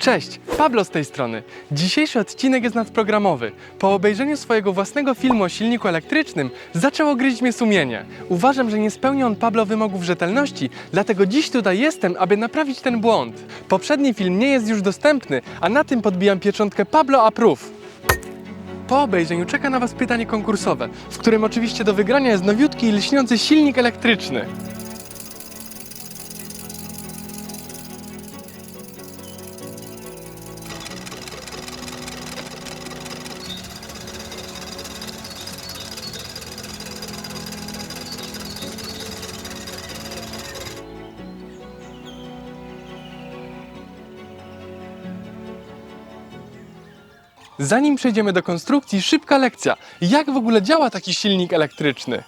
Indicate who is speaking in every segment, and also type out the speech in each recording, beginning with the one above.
Speaker 1: Cześć, Pablo z tej strony. Dzisiejszy odcinek jest nadprogramowy. Po obejrzeniu swojego własnego filmu o silniku elektrycznym zaczęło gryźć mnie sumienie. Uważam, że nie spełnia on Pablo wymogów rzetelności, dlatego dziś tutaj jestem, aby naprawić ten błąd. Poprzedni film nie jest już dostępny, a na tym podbijam pieczątkę Pablo Approve. Po obejrzeniu czeka na Was pytanie konkursowe, w którym oczywiście do wygrania jest nowiutki i lśniący silnik elektryczny. Zanim przejdziemy do konstrukcji, szybka lekcja. Jak w ogóle działa taki silnik elektryczny?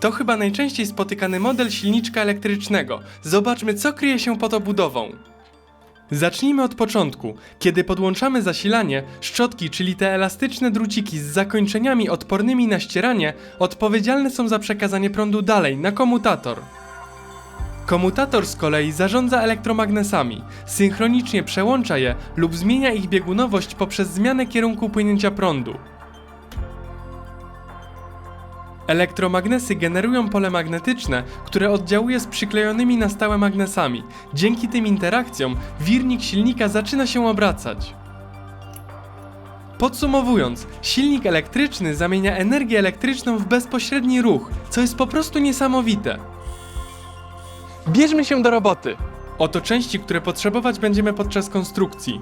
Speaker 1: To chyba najczęściej spotykany model silniczka elektrycznego. Zobaczmy, co kryje się pod obudową. Zacznijmy od początku. Kiedy podłączamy zasilanie, szczotki, czyli te elastyczne druciki z zakończeniami odpornymi na ścieranie, odpowiedzialne są za przekazanie prądu dalej na komutator. Komutator z kolei zarządza elektromagnesami, synchronicznie przełącza je lub zmienia ich biegunowość poprzez zmianę kierunku płynięcia prądu. Elektromagnesy generują pole magnetyczne, które oddziałuje z przyklejonymi na stałe magnesami. Dzięki tym interakcjom wirnik silnika zaczyna się obracać. Podsumowując, silnik elektryczny zamienia energię elektryczną w bezpośredni ruch, co jest po prostu niesamowite. Bierzmy się do roboty. Oto części, które potrzebować będziemy podczas konstrukcji.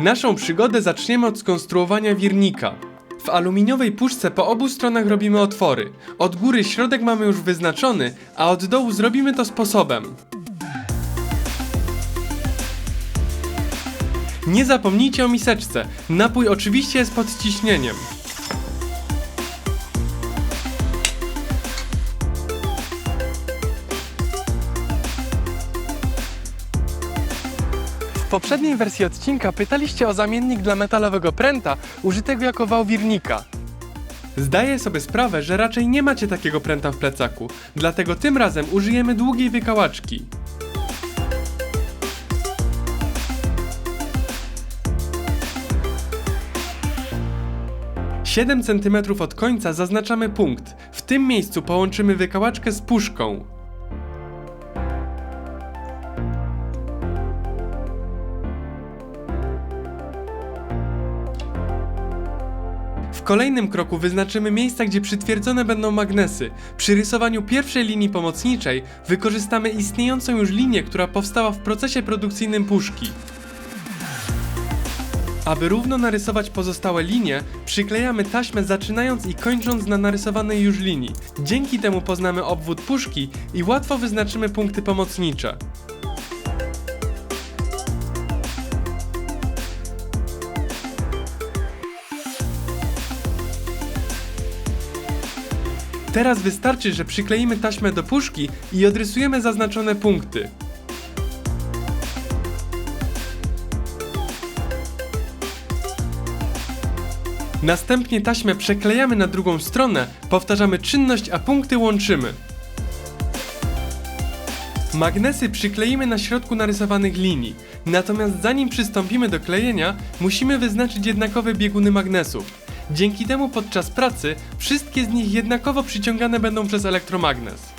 Speaker 1: Naszą przygodę zaczniemy od skonstruowania wirnika. W aluminiowej puszce po obu stronach robimy otwory. Od góry środek mamy już wyznaczony, a od dołu zrobimy to sposobem. Nie zapomnijcie o miseczce. Napój oczywiście jest pod ciśnieniem. Poprzedniej wersji odcinka pytaliście o zamiennik dla metalowego pręta użytego jako wał wirnika. Zdaję sobie sprawę, że raczej nie macie takiego pręta w plecaku, dlatego tym razem użyjemy długiej wykałaczki. Siedem cm od końca zaznaczamy punkt. W tym miejscu połączymy wykałaczkę z puszką. Kolejnym kroku wyznaczymy miejsca, gdzie przytwierdzone będą magnesy. Przy rysowaniu pierwszej linii pomocniczej wykorzystamy istniejącą już linię, która powstała w procesie produkcyjnym puszki. Aby równo narysować pozostałe linie, przyklejamy taśmę zaczynając i kończąc na narysowanej już linii. Dzięki temu poznamy obwód puszki i łatwo wyznaczymy punkty pomocnicze. Teraz wystarczy, że przykleimy taśmę do puszki i odrysujemy zaznaczone punkty. Następnie taśmę przeklejamy na drugą stronę, powtarzamy czynność, a punkty łączymy. Magnesy przykleimy na środku narysowanych linii, natomiast zanim przystąpimy do klejenia, musimy wyznaczyć jednakowe bieguny magnesów. Dzięki temu podczas pracy wszystkie z nich jednakowo przyciągane będą przez elektromagnes.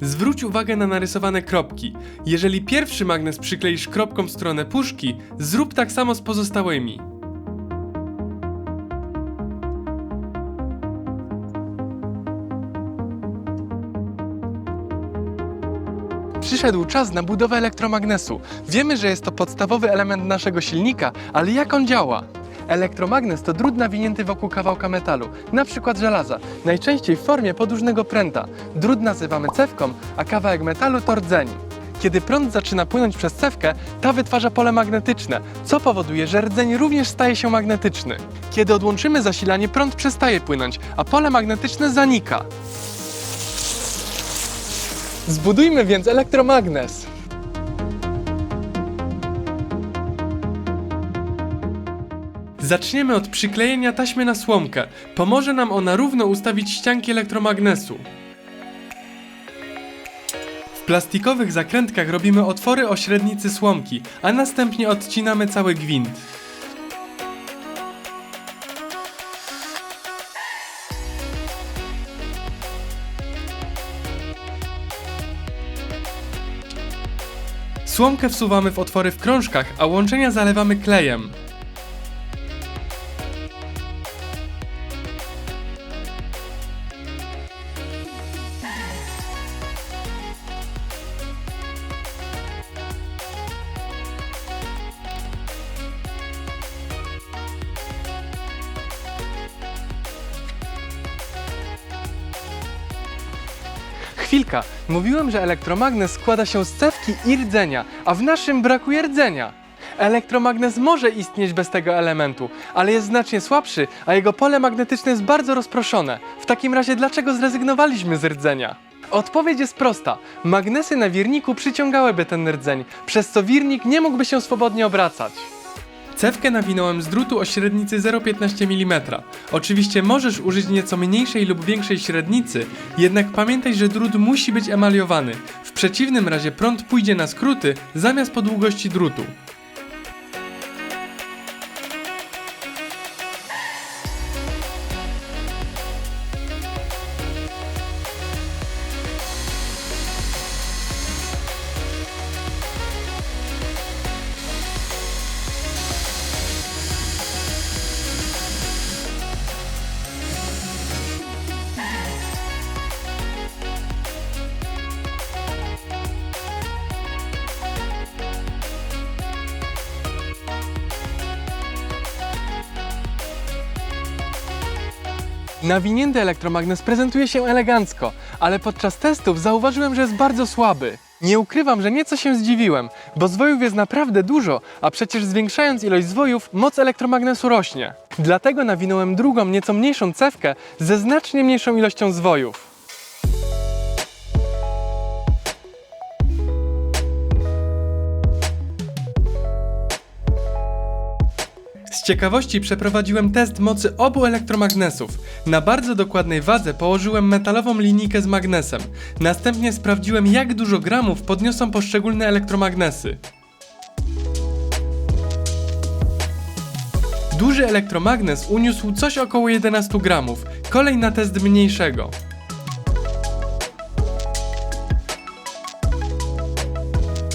Speaker 1: Zwróć uwagę na narysowane kropki. Jeżeli pierwszy magnes przykleisz kropką w stronę puszki, zrób tak samo z pozostałymi. Przyszedł czas na budowę elektromagnesu. Wiemy, że jest to podstawowy element naszego silnika, ale jak on działa? Elektromagnes to drut nawinięty wokół kawałka metalu, na przykład żelaza, najczęściej w formie podłużnego pręta. Drut nazywamy cewką, a kawałek metalu to rdzeń. Kiedy prąd zaczyna płynąć przez cewkę, ta wytwarza pole magnetyczne, co powoduje, że rdzeń również staje się magnetyczny. Kiedy odłączymy zasilanie, prąd przestaje płynąć, a pole magnetyczne zanika. Zbudujmy więc elektromagnes. Zaczniemy od przyklejenia taśmy na słomkę. Pomoże nam ona równo ustawić ścianki elektromagnesu. W plastikowych zakrętkach robimy otwory o średnicy słomki, a następnie odcinamy cały gwint. Słomkę wsuwamy w otwory w krążkach, a łączenia zalewamy klejem. Chwilka, mówiłem, że elektromagnes składa się z cewki i rdzenia, a w naszym brakuje rdzenia. Elektromagnes może istnieć bez tego elementu, ale jest znacznie słabszy, a jego pole magnetyczne jest bardzo rozproszone. W takim razie dlaczego zrezygnowaliśmy z rdzenia? Odpowiedź jest prosta. Magnesy na wirniku przyciągałyby ten rdzeń, przez co wirnik nie mógłby się swobodnie obracać. Cewkę nawinąłem z drutu o średnicy 0,15 mm. Oczywiście możesz użyć nieco mniejszej lub większej średnicy, jednak pamiętaj, że drut musi być emaliowany. W przeciwnym razie prąd pójdzie na skróty zamiast po długości drutu. Nawinięty elektromagnes prezentuje się elegancko, ale podczas testów zauważyłem, że jest bardzo słaby. Nie ukrywam, że nieco się zdziwiłem, bo zwojów jest naprawdę dużo, a przecież zwiększając ilość zwojów, moc elektromagnesu rośnie. Dlatego nawinąłem drugą, nieco mniejszą cewkę ze znacznie mniejszą ilością zwojów. Ciekawości przeprowadziłem test mocy obu elektromagnesów. Na bardzo dokładnej wadze położyłem metalową linijkę z magnesem. Następnie sprawdziłem jak dużo gramów podniosą poszczególne elektromagnesy. Duży elektromagnes uniósł coś około 11 gramów. Kolej na test mniejszego.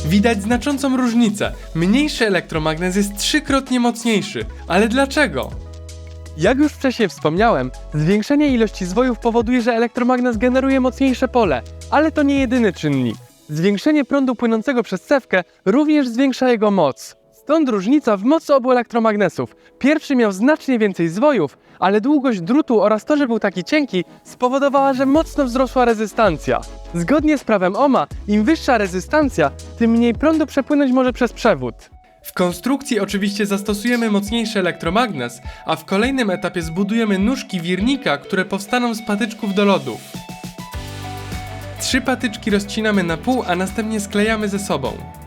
Speaker 1: Widać znaczącą różnicę. Mniejszy elektromagnes jest trzykrotnie mocniejszy. Ale dlaczego? Jak już wcześniej wspomniałem, zwiększenie ilości zwojów powoduje, że elektromagnes generuje mocniejsze pole, ale to nie jedyny czynnik. Zwiększenie prądu płynącego przez cewkę również zwiększa jego moc. Stąd różnica w mocy obu elektromagnesów. Pierwszy miał znacznie więcej zwojów, ale długość drutu oraz to, że był taki cienki, spowodowała, że mocno wzrosła rezystancja. Zgodnie z prawem Ohma, im wyższa rezystancja, tym mniej prądu przepłynąć może przez przewód. W konstrukcji oczywiście zastosujemy mocniejszy elektromagnes, a w kolejnym etapie zbudujemy nóżki wirnika, które powstaną z patyczków do lodów. Trzy patyczki rozcinamy na pół, a następnie sklejamy ze sobą.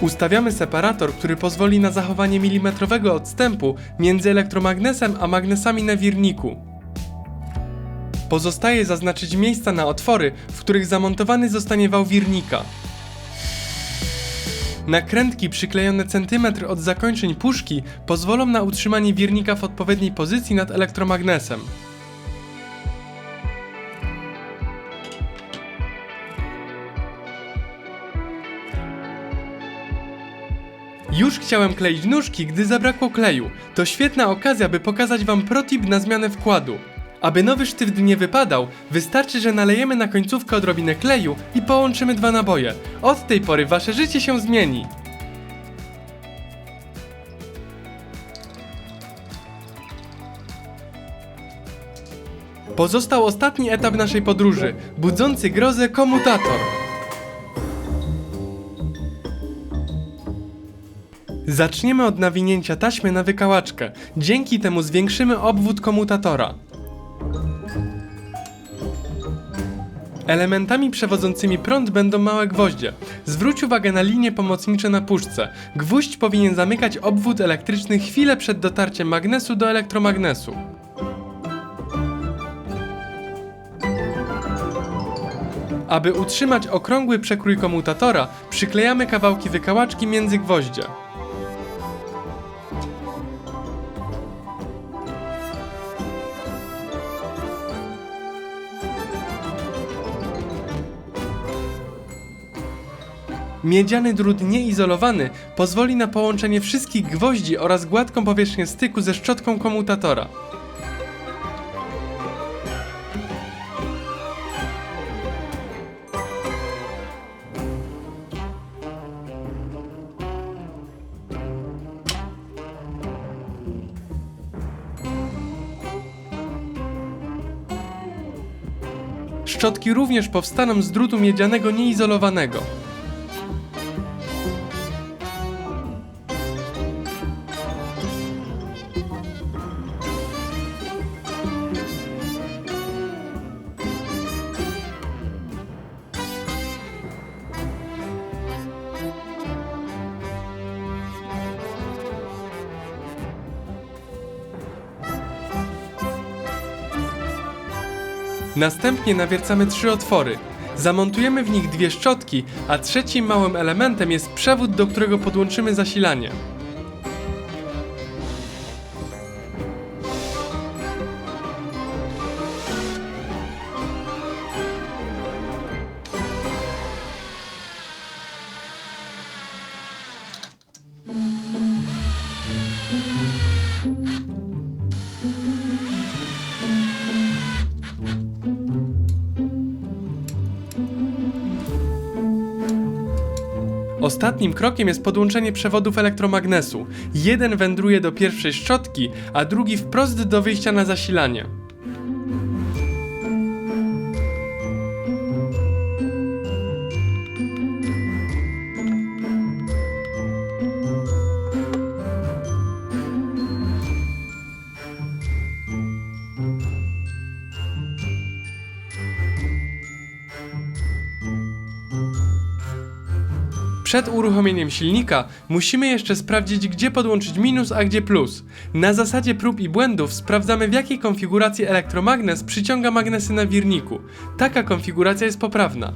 Speaker 1: Ustawiamy separator, który pozwoli na zachowanie milimetrowego odstępu między elektromagnesem a magnesami na wirniku. Pozostaje zaznaczyć miejsca na otwory, w których zamontowany zostanie wał wirnika. Nakrętki przyklejone centymetr od zakończeń puszki pozwolą na utrzymanie wirnika w odpowiedniej pozycji nad elektromagnesem. Już chciałem kleić nóżki, gdy zabrakło kleju. To świetna okazja, by pokazać wam protip na zmianę wkładu. Aby nowy sztyft nie wypadał, wystarczy, że nalejemy na końcówkę odrobinę kleju i połączymy dwa naboje. Od tej pory wasze życie się zmieni. Pozostał ostatni etap naszej podróży, budzący grozę komutator. Zaczniemy od nawinięcia taśmy na wykałaczkę. Dzięki temu zwiększymy obwód komutatora. Elementami przewodzącymi prąd będą małe gwoździe. Zwróć uwagę na linie pomocnicze na puszce. Gwóźdź powinien zamykać obwód elektryczny chwilę przed dotarciem magnesu do elektromagnesu. Aby utrzymać okrągły przekrój komutatora, przyklejamy kawałki wykałaczki między gwoździe. Miedziany drut nieizolowany pozwoli na połączenie wszystkich gwoździ oraz gładką powierzchnię styku ze szczotką komutatora. Szczotki również powstaną z drutu miedzianego nieizolowanego. Następnie nawiercamy trzy otwory. Zamontujemy w nich dwie szczotki, a trzecim małym elementem jest przewód, do którego podłączymy zasilanie. Ostatnim krokiem jest podłączenie przewodów elektromagnesu. Jeden wędruje do pierwszej szczotki, a drugi wprost do wyjścia na zasilanie. Przed uruchomieniem silnika musimy jeszcze sprawdzić, gdzie podłączyć minus, a gdzie plus. Na zasadzie prób i błędów sprawdzamy, w jakiej konfiguracji elektromagnes przyciąga magnesy na wirniku. Taka konfiguracja jest poprawna.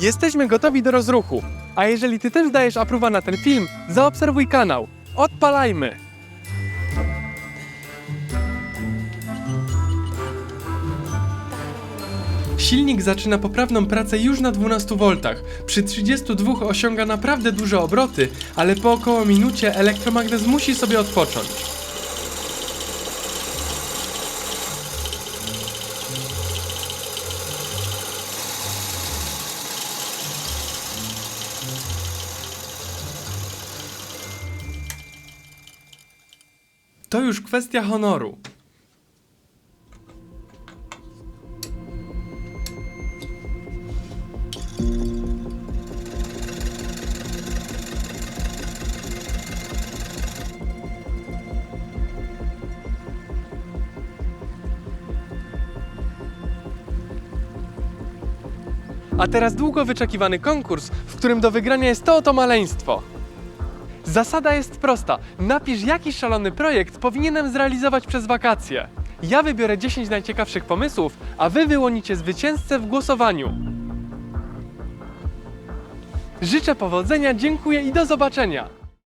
Speaker 1: Jesteśmy gotowi do rozruchu. A jeżeli ty też dajesz apruwa na ten film, zaobserwuj kanał. Odpalajmy! Silnik zaczyna poprawną pracę już na 12 V. Przy 32 osiąga naprawdę duże obroty, ale po około minucie elektromagnes musi sobie odpocząć. To już kwestia honoru. A teraz długo wyczekiwany konkurs, w którym do wygrania jest to oto maleństwo. Zasada jest prosta. Napisz jaki szalony projekt powinienem zrealizować przez wakacje. Ja wybiorę 10 najciekawszych pomysłów, a wy wyłonicie zwycięzcę w głosowaniu. Życzę powodzenia, dziękuję i do zobaczenia.